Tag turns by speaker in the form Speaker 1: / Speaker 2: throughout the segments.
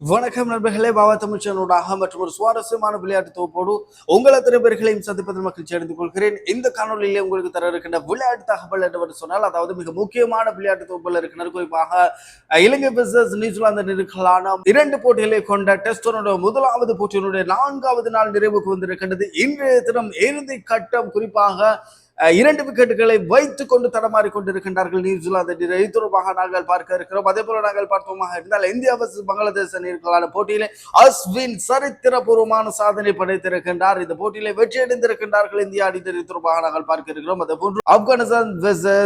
Speaker 1: வணக்கம் நண்பர்களே பாபா தமிழ்ச்சனோடாக மற்றும் ஒரு சுவாரஸ்யமான விளையாட்டு தொகுப்போடு உங்கள் அத்தனை பேர்களையும் சந்திப்பதில் மகிழ்ச்சி அடைந்து கொள்கிறேன். இந்த காணொலியிலே உங்களுக்கு தர இருக்கின்ற விளையாட்டு தகவல் என்று சொன்னால் அதாவது மிக முக்கியமான விளையாட்டு தொகுப்பில் இருக்கின்ற குறிப்பாக இலங்கை பிசஸ் நியூசிலாந்து நெருக்கலான இரண்டு போட்டிகளை கொண்ட டெஸ்டனுடைய முதலாவது போட்டியினுடைய நான்காவது நாள் நிறைவுக்கு வந்திருக்கின்றது. இன்றைய தினம் இறுதி கட்டம் குறிப்பாக இரண்டு விக்கெட்டுகளை வைத்துக் கொண்டு தடமாறி கொண்டிருக்கின்றார்கள் நியூசிலாந்து இது தொடர்பாக நாங்கள் பார்க்க இருக்கிறோம். அதே போல நாங்கள் பார்த்தோமாக இருந்தால் இந்தியா வர்சஸ் பங்களாதேஷ் அணிகளான போட்டியிலே அஸ்வின் சரித்திரபூர்வமான சாதனை படைத்திருக்கின்றார். இந்த போட்டியிலே வெற்றி அடைந்திருக்கின்றார்கள் இந்திய அணி. இது தொடர்பாக நாங்கள் பார்க்க இருக்கிறோம். அதே போன்று ஆப்கானிஸ்தான்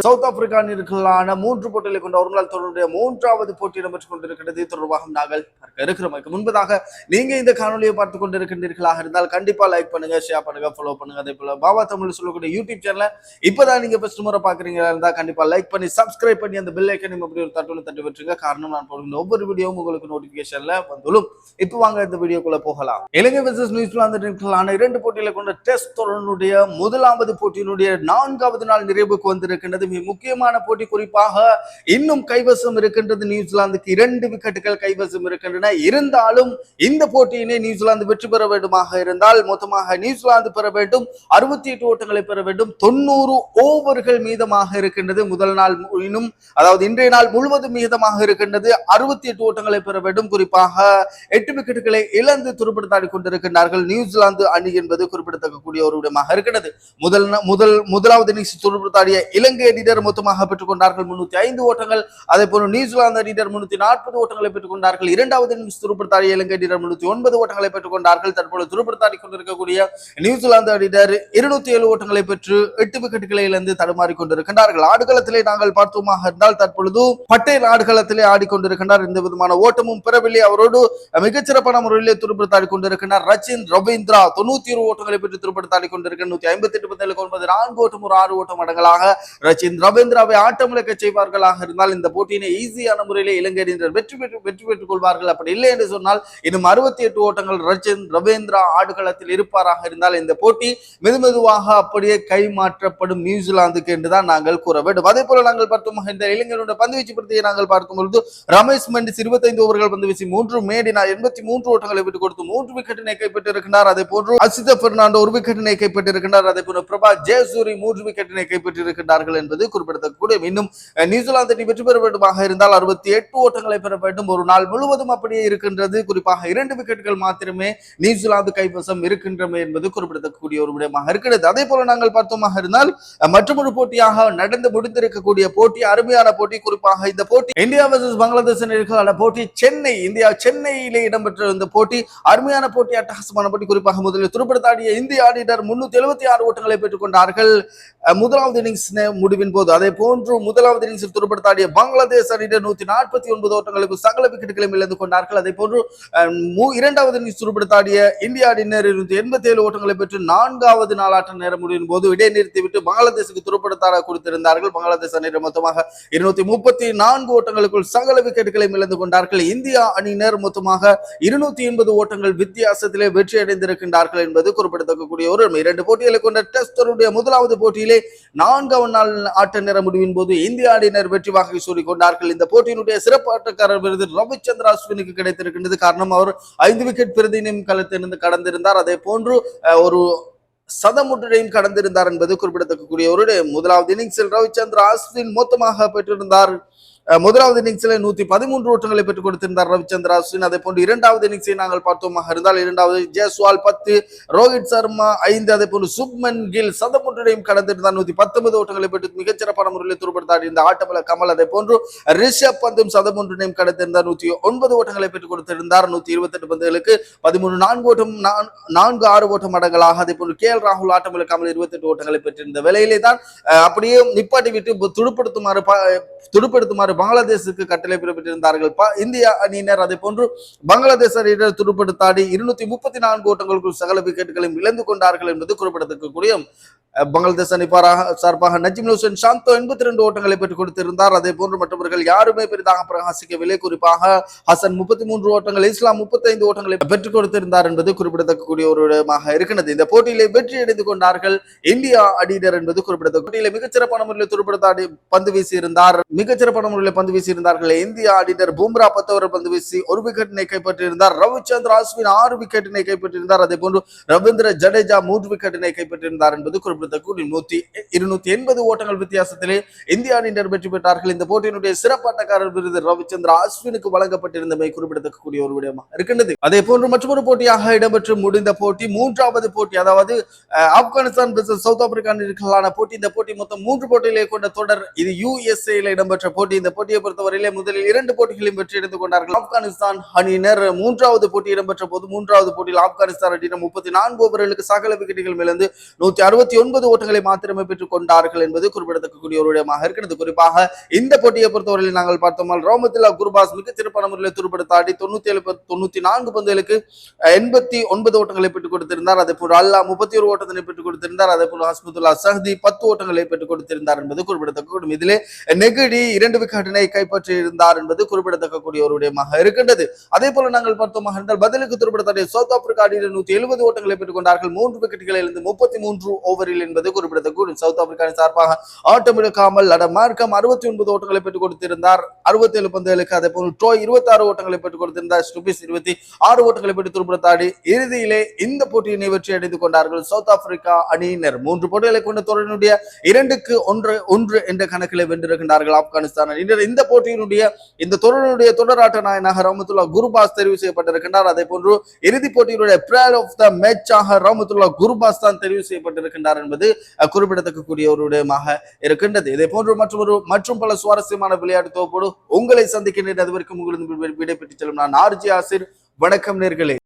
Speaker 1: சவுத் ஆப்பிரிக்கா அணிகளான மூன்று போட்டிகளை கொண்ட ஒரு நாள் தொடருடைய மூன்றாவது போட்டி இடம்பெற்றுக் கொண்டிருக்கிறது தொடர்பாக நாங்கள் பார்க்க இருக்கிறோம். அதுக்கு முன்பதாக நீங்க இந்த காணொலியை பார்த்து கொண்டிருக்கின்றீர்களாக இருந்தால் கண்டிப்பா லைக் பண்ணுங்க ஷேர் பண்ணுங்க ஃபாலோ பண்ணுங்க. அதே போல பாபா தமிழ் சொல்லக்கூடிய யூடியூப் சேனல் இப்பதான் நீங்க ஃபர்ஸ்ட் முறை பாக்குறீங்களா இருந்தா கண்டிப்பா லைக் பண்ணி சப்ஸ்கிரைப் பண்ணி அந்த பெல் ஐக்கன் அப்படி ஒரு தட்டுல தட்டி விட்டுருங்க. காரணம் நான் போடுகிற ஒவ்வொரு வீடியோவும் உங்களுக்கு நோட்டிபிகேஷன்ல வந்துடும். இப்போ வாங்க இந்த வீடியோக்குள்ள போகலாம். இலங்கை வெர்சஸ் நியூசிலாந்து இரண்டு போட்டியில கொண்ட டெஸ்ட் தொடருடைய முதலாவது போட்டியினுடைய நான்காவது நாள் நிறைவுக்கு வந்திருக்கின்றது. மிக முக்கியமான போட்டி குறிப்பாக இன்னும் கைவசம் இருக்கின்றது. நியூசிலாந்துக்கு இரண்டு விக்கெட்டுகள் கைவசம் இருக்கின்றன. இருந்தாலும் இந்த போட்டியினை நியூசிலாந்து வெற்றி பெற வேண்டுமாக இருந்தால் மொத்தமாக நியூசிலாந்து பெற வேண்டும். அறுபத்தி எட்டு ஓட்டங்களை பெற வேண்டும். தொண்ணூறு ஓவர்கள் மீதமாக இருக்கின்றது முதல் நாள் இன்னும் அதாவது இன்றைய நாள் முழுவதும் மீதமாக இருக்கின்றது. அறுபத்தி எட்டு ஓட்டங்களை பெற வேண்டும். குறிப்பாக எட்டு விக்கெட்டுகளை இழந்து துருப்படுத்தாடி கொண்டிருக்கின்றார்கள். நியூசிலாந்து அணி என்பது குறிப்பிடத்தக்கக்கூடிய ஒரு விடமாக இருக்கின்றது. முதல் முதல் முதலாவது இன்னிங்ஸ் துருப்படுத்தாடிய இலங்கை அணியினர் மொத்தமாக பெற்றுக் கொண்டார்கள் முன்னூத்தி ஐந்து ஓட்டங்கள். அதே போல நியூசிலாந்து அணியினர் முன்னூத்தி நாற்பது ஓட்டங்களை பெற்றுக் கொண்டார்கள் இரண்டாவது இன்னிங்ஸ் துருப்படுத்தாடிய இலங்கை அணியினர் முன்னூத்தி ஒன்பது ஓட்டங்களை பெற்றுக் கொண்டார்கள் தற்போது துருப்படுத்தாடி கொண்டிருக்கக்கூடிய நியூசிலாந்து அணியினர் இருநூத்தி ஏழு ஓட்டங்களை பெற்று எட்டு விக்கெட்டுகளை இழந்து தடுமாறி கொண்டிருக்கின்றார்கள். ஆடுகளத்திலே நாங்கள் பார்த்தோமாக இருந்தால் தற்பொழுது பட்டேல் ஆடுகளத்திலே ஆடிக்கொண்டிருக்கின்றார் எந்த விதமான ஓட்டமும் பெறவில்லை அவரோடு மிகச்சிறப்பான முறையிலே துருப்படுத்தாடி கொண்டிருக்கின்றார். ரச்சின் ரவீந்திரா தொண்ணூத்தி ஒரு ஓட்டங்களை பெற்று துருப்படுத்தாடி கொண்டிருக்கிற நூத்தி ஐம்பத்தி எட்டு பந்தலுக்கு ஒன்பது நான்கு ஓட்டம் ஒரு ஆறு ஓட்டம் அடங்கலாக ரச்சின் ரவீந்திராவை ஆட்டமிழக்க செய்வார்களாக இருந்தால் இந்த போட்டியினை ஈஸியான முறையிலே இலங்கை அணியினர் வெற்றி பெற்று வெற்றி பெற்றுக் கொள்வார்கள். அப்படி இல்லை என்று சொன்னால் இன்னும் அறுபத்தி எட்டு ஓட்டங்கள் ரச்சின் ரவீந்திரா ஆடுகளத்தில் இருப்பாராக இருந்தால் இந்த போட்டி மெதுமெதுவாக அப்படியே கைமாற்றப்படும் நியூசிலாந்துக்கு என்றுதான் நாங்கள் கூற வேண்டும். அதே போல நாங்கள் பார்த்தோம் இந்த இளைஞருடைய பந்துவீச்சு படுத்தியை நாங்கள் பார்க்கும் பொழுது ரமேஷ் மெண்டிஸ் இருபத்தைந்து ஓவர்கள் பந்து வீசி மூன்று மேடினா எண்பத்தி மூன்று ஓட்டங்களை விட்டு கொடுத்து மூன்று விக்கெட்டினை கைப்பற்றிருக்கிறார் அதே போன்று அசித பெர்னாண்டோ ஒரு விக்கெட்டினை கைப்பற்றிருக்கிறார் அதே போன்று பிரபா ஜெயசூரி மூன்று விக்கெட்டினை கைப்பற்றிருக்கிறார்கள் என்பது குறிப்பிடத்தக்கூடிய இன்னும் நியூசிலாந்து அணி வெற்றி பெற வேண்டுமாக இருந்தால் அறுபத்தி எட்டு ஓட்டங்களை பெற வேண்டும். ஒரு நாள் முழுவதும் அப்படியே இருக்கின்றது. குறிப்பாக இரண்டு விக்கெட்டுகள் மாத்திரமே நியூசிலாந்து கைவசம் இருக்கின்றமை என்பது குறிப்பிடத்தக்கூடிய ஒரு விடயமாக இருக்கிறது. அதே போல நாங்கள் பார்த்தோமாக இருந்தால் மற்றொரு போட்டியாக நடந்து முடிந்திருக்கக்கூடிய போட்டி அருமையான போட்டி குறிப்பாக இந்த போட்டி இந்தியா வர்சஸ் பங்களாதேஷ் அணிகளுக்கான போட்டி சென்னை இந்தியா சென்னையிலே இடம்பெற்ற இந்த போட்டி அருமையான போட்டி அட்டகாசமான போட்டி குறிப்பாக முதலில் துருப்படுத்தாடிய இந்திய ஆடிட்டர் முன்னூத்தி எழுபத்தி ஆறு ஓட்டங்களை பெற்றுக் கொண்டார்கள். முதலாவது இன்னிங்ஸ் முடிவின் போது அதே போன்று முதலாவது இன்னிங்ஸில் துருப்படுத்தாடிய பங்களாதேஷ் அணியினர் நூத்தி நாற்பத்தி ஒன்பது ஓட்டங்களுக்கு சகல விக்கெட்டுகளையும் இழந்து கொண்டார்கள். அதே போன்று இரண்டாவது இன்னிங்ஸ் துருப்படுத்தாடிய இந்திய அணியினர் இருநூத்தி எண்பத்தி ஏழு ஓட்டங்களை பெற்று நான்காவது நாளாட்ட நேரம் முடிவின் போது இடைநீர் விட்டு பங்களாதேஷுக்கு துருப்படுத்தாட கொடுத்திருந்தார்கள். பங்களாதேச அணியினர் மொத்தமாக இருநூத்தி முப்பத்தி நான்கு ஓட்டங்களுக்குள் சகல விக்கெட்டுகளையும் இழந்து கொண்டார்கள். இந்தியா அணியினர் மொத்தமாக இருநூத்தி எண்பது ஓட்டங்கள் வித்தியாசத்திலே வெற்றி அடைந்திருக்கின்றார்கள் என்பது குறிப்பிடத்தக்கக்கூடிய ஒரு இரண்டு போட்டிகளை கொண்ட டெஸ்ட் தொடருடைய முதலாவது போட்டியிலே நான்காவது நாள் ஆட்ட நேர முடிவின் போது இந்திய அணியினர் வெற்றி வாகை சூடி கொண்டார்கள் இந்த போட்டியினுடைய சிறப்பு ஆட்டக்காரர் விருது ரவிச்சந்திர அஸ்வினுக்கு கிடைத்திருக்கின்றது. காரணம் அவர் ஐந்து விக்கெட் பிரதிநிதியும் களத்திலிருந்து கடந்திருந்தார். அதே போன்று ஒரு சதமுற்றையும் கடந்திருந்தார் என்பது குறிப்பிடத்தக்கக்கூடிய ஒரு முதலாவது இன்னிங்ஸில் ரவிச்சந்திர அஸ்வின் மொத்தமாக பெற்றிருந்தார். முதலாவது இன்னிங்ஸில் நூத்தி பதிமூன்று ஓட்டங்களை பெற்றுக் கொடுத்திருந்தார் ரவிச்சந்திர அஸ்வின். அதே போன்று இரண்டாவது இன்னிங்ஸை நாங்கள் பார்த்தோமாக இருந்தால் இரண்டாவது ஜெய்ஸ்வால் பத்து ரோஹித் சர்மா ஐந்து அதே போன்று சுப்மன் கில் சதமுற்றையும் கடந்திருந்தார். நூத்தி பத்தொன்பது ஓட்டங்களை பெற்று மிகச்சிறப்பான முறையில் துருப்படுத்தார் இந்த ஆட்டமல கமல். அதே போன்று ரிஷப் பந்தும் சதமொன்றினையும் கடந்திருந்தார் நூத்தி ஒன்பது ஓட்டங்களை பெற்றுக் கொடுத்திருந்தார். நூத்தி இருபத்தி எட்டு பந்துகளுக்கு பதிமூணு நான்கு ஓட்டம் நான்கு ஆறு ஓட்டம் அடங்கலாக. அதே போன்று கே. எல். ராகுல் ஆட்டமில் கமல் இருபத்தெட்டு ஓட்டங்களை பெற்றிருந்த வேலையிலே தான் அப்படியே நிப்பாட்டி விட்டு துடுப்படுத்துமாறு ப- துடுப்படுத்துமாறு பங்களாதேஷுக்கு கட்டளை பிறப்பித்திருந்தார்கள். இந்திய அணியினர் அதே போன்று பங்களாதேஷ் அணியினர் துடுப்படுத்தாடி இருநூத்தி முப்பத்தி நான்கு ஓட்டங்களுக்குள் சகல விக்கெட்டுகளையும் இழந்து கொண்டார்கள் என்பது குறிப்பிடத்தக்கக்கூடிய பங்களாதேஷ் அணி சார்பாக நஜிம் ஹுசேன் சாந்தோ எண்பத்தி ரெண்டு ஓட்டங்களை பெற்றுக் கொடுத்திருந்தார். அதே போன்று மற்றவர்கள் யாருமே பெரிதாக பிரகாசிக்கவில்லை குறிப்பாக ஹசன் முப்பத்தி மூன்று ஓட்டங்கள் இஸ்லாம் முப்பத்தைந்து ஓட்டங்களை பெற்றுக் கொடுத்திருந்தார் என்பது குறிப்பிடத்தக்கக்கூடிய ஒரு இடமாக இருக்கிறது. இந்த போட்டியிலே வெற்றி அடைந்து கொண்டார்கள் இந்தியா அடியினர் என்பது குறிப்பிடத்தக்க போட்டியிலே மிகச்சிறப்பான முறையில் துடுப்படுத்தாடி பந்து வீசி இருந்தார் மிகச்சிறப்பான முறையில் ஓட்டங்களை பந்து வீசியிருந்தார்கள். இந்திய ஆடிட்டர் பூம்ரா பத்து ஓவர் பந்து வீசி ஒரு விக்கெட்டினை கைப்பற்றியிருந்தார். ரவிச்சந்திர அஸ்வின் ஆறு விக்கெட்டினை கைப்பற்றியிருந்தார். அதே போன்று ரவீந்திர ஜடேஜா மூன்று விக்கெட்டினை கைப்பற்றியிருந்தார் என்பது குறிப்பிடத்தக்க நூத்தி இருநூத்தி எண்பது ஓட்டங்கள் வித்தியாசத்திலே இந்திய ஆடிட்டர் வெற்றி பெற்றார்கள். இந்த போட்டியினுடைய சிறப்பாட்டக்காரர் விருது ரவிச்சந்திர அஸ்வினுக்கு வழங்கப்பட்டிருந்தமை குறிப்பிடத்தக்கக்கூடிய ஒரு விடயமாக இருக்கின்றது. அதே போன்று மற்றொரு போட்டியாக இடம்பெற்று முடிந்த போட்டி மூன்றாவது போட்டி அதாவது ஆப்கானிஸ்தான் சவுத் ஆப்பிரிக்கா போட்டி. இந்த போட்டி மொத்தம் மூன்று போட்டிகளை கொண்ட தொடர். இது யுஎஸ்ஏல இடம்பெற்ற போட்டி. இந்த போட்டியை பொறுத்தவரையிலே முதலில் இரண்டு போட்டிகளையும் வெற்றி எடுத்து கொண்டார்கள். ஆப்கானிஸ்தான் அணியினர் மூன்றாவது போட்டி இடம்பெற்ற போது மூன்றாவது போட்டியில் ஆப்கானிஸ்தான் அணியினர் முப்பத்தி நான்கு ஓவர்களுக்கு சகல விக்கெட்டுகள் மிளந்து நூத்தி அறுபத்தி ஒன்பது ஓட்டங்களை மாத்திரமே பெற்றுக் கொண்டார்கள் என்பது குறிப்பிடத்தக்கக்கூடிய ஒரு விடயமாக இருக்கிறது குறிப்பாக இந்த போட்டியை பொறுத்தவரையில் நாங்கள் பார்த்தோமால் ரோமத்தில்லா குருபாஸ் மிக சிறப்பான முறையில் துருப்படுத்தாடி தொண்ணூத்தி ஏழு தொண்ணூத்தி நான்கு பந்துகளுக்கு எண்பத்தி ஒன்பது ஓட்டங்களை பெற்றுக் கொடுத்திருந்தார். அதே போல் அல்லா முப்பத்தி ஒரு ஓட்டத்தினை பெற்றுக் கொடுத்திருந்தார். அதே போல் ஹஸ்மத்துல்லா சஹதி பத்து ஓட்டங்களை பெற்றுக் கொடுத்திருந்தார் என்பது குறிப்பிடத்தக்க இதிலே நெகிடி இரண்டு விக்கெட் விக்கெட்டினை கைப்பற்றி இருந்தார் என்பது குறிப்பிடத்தக்கக்கூடிய ஒரு விடயமாக இருக்கின்றது. அதே போல நாங்கள் பார்த்தோமாக இருந்தால் பதிலுக்கு துருப்பிடத்தடைய சவுத் ஆப்பிரிக்கா அணியில் நூத்தி எழுபது ஓட்டங்களை பெற்றுக் கொண்டார்கள் மூன்று விக்கெட்டுகளில் இருந்து முப்பத்தி மூன்று ஓவரில் என்பது குறிப்பிடத்தக்க சவுத் ஆப்பிரிக்கா சார்பாக ஆட்டம் இழக்காமல் அட மார்க்கம் அறுபத்தி ஒன்பது ஓட்டங்களை பெற்றுக் கொடுத்திருந்தார். அறுபத்தி ஏழு பந்துகளுக்கு அதே போல் ட்ரோய் இருபத்தி ஆறு ஓட்டங்களை பெற்றுக் கொடுத்திருந்தார். ஸ்டுபிஸ் இருபத்தி ஆறு ஓட்டங்களை பெற்று துருப்பிடத்தாடி இறுதியிலே இந்த போட்டியினை வெற்றி அடைந்து கொண்டார்கள். சவுத் ஆப்பிரிக்கா அணியினர் மூன்று போட்டிகளை கொண்ட தொடரினுடைய இரண்டுக்கு ஒன்று ஒன்று என்ற கணக்கில் வென்றிருக்கின்றார்கள். ஆப்கானிஸ்தான் அணியினர். இந்த போட்டியினுடைய இந்த தொடருடைய தொடராட்ட நாயனாக ரஹமத்துல்லா குருபாஸ் தெரிவு செய்யப்பட்டிருக்கின்றார். அதே போன்று இறுதிப் போட்டியினுடைய பிளேயர் ஆஃப் த மேட்சாக ரஹமத்துல்லா குருபாஸ் தான் தெரிவு செய்யப்பட்டிருக்கின்றார் என்பது குறிப்பிடத்தக்கக்கூடிய ஒரு விடயமாக இருக்கின்றது. இதே போன்று மற்றொரு மற்றும் பல சுவாரஸ்யமான விளையாட்டு தொகுப்போடு உங்களை சந்திக்கின்றது அதுவரைக்கும் வரைக்கும் விடைபெற்று செல்லும் நான் ஆர்ஜி ஆசிர். வணக்கம் நேர்களே.